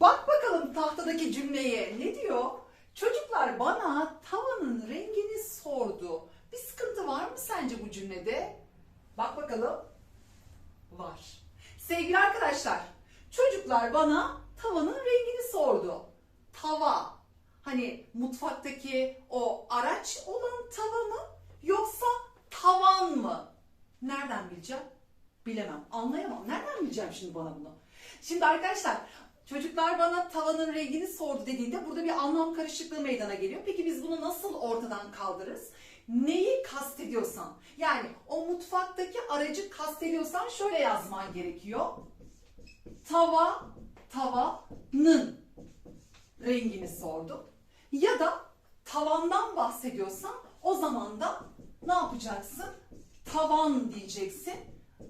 Bak bakalım tahtadaki cümleye ne diyor? Çocuklar bana tavanın rengini sordu. Bir sıkıntı var mı sence bu cümlede? Bak bakalım. Var. Sevgili arkadaşlar, çocuklar bana tavanın rengini sordu. Tava. Hani mutfaktaki o araç olan tava mı yoksa tavan mı? Nereden bileceğim? Bilemem, anlayamam. Nereden bileceğim şimdi bana bunu? Şimdi arkadaşlar çocuklar bana tavanın rengini sordu dediğinde burada bir anlam karışıklığı meydana geliyor. Peki biz bunu nasıl ortadan kaldırırız? Neyi kastediyorsan yani o mutfaktaki aracı kastediyorsan şöyle yazman gerekiyor. Tava, tavanın rengini sordu. Ya da tavandan bahsediyorsan o zaman da ne yapacaksın? Tavan diyeceksin.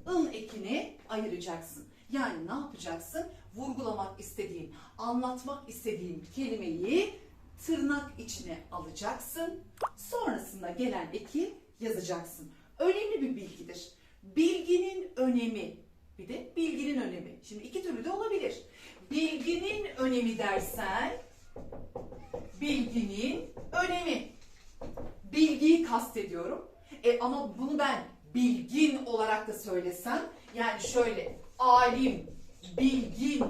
ın ekini ayıracaksın. Yani ne yapacaksın? Vurgulamak istediğin, anlatmak istediğin kelimeyi tırnak içine alacaksın. Sonrasında gelen eki yazacaksın. Önemli bir bilgidir. Bilginin önemi. Bir de bilginin önemi. Şimdi iki türlü de olabilir. Bilginin önemi dersen bilginin önemi. Bilgiyi kastediyorum. E ama bunu ben bilgin olarak da söylesem yani şöyle alim, bilgin,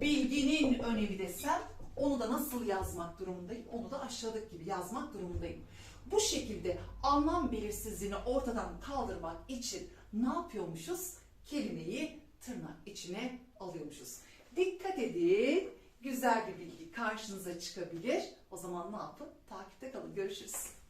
bilginin önemi desem onu da nasıl yazmak durumundayım? Onu da aşağıdaki gibi yazmak durumundayım. Bu şekilde anlam belirsizliğini ortadan kaldırmak için ne yapıyormuşuz? Kelimeyi tırnak içine alıyormuşuz. Dikkat edin. Güzel bir bilgi karşınıza çıkabilir. O zaman ne yapın? Takipte kalın. Görüşürüz.